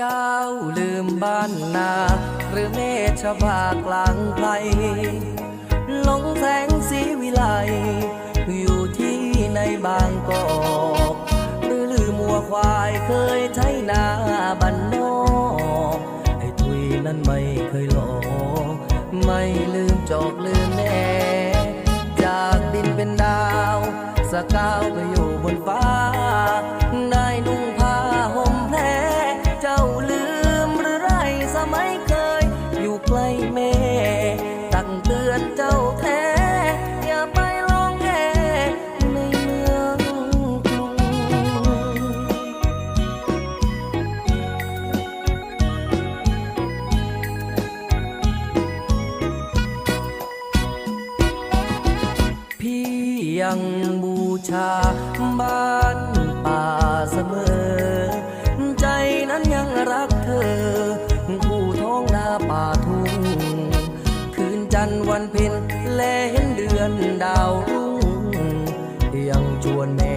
เจ้าลืมบ้านนา หรือเมชบากลางไพรหลงแสงสีวิไลอยู่ที่ในบางกอกหรือลืมวัวควายเคยใช้นาบันนอกไอ้ทุยนั้นไม่เคยหลอกไม่ลืม สมัยเคย อยู่ใกล้แม่ ตักเตือนเจ้าแท้ อย่าไปลองแงในเมืองกรุงพี่ยังบูชาบ้านป่าเสมอ ป่าทุ่ง คืนจันทร์วันเพ็ญและเห็นเดือนดาวรุ่งยังจวนแม่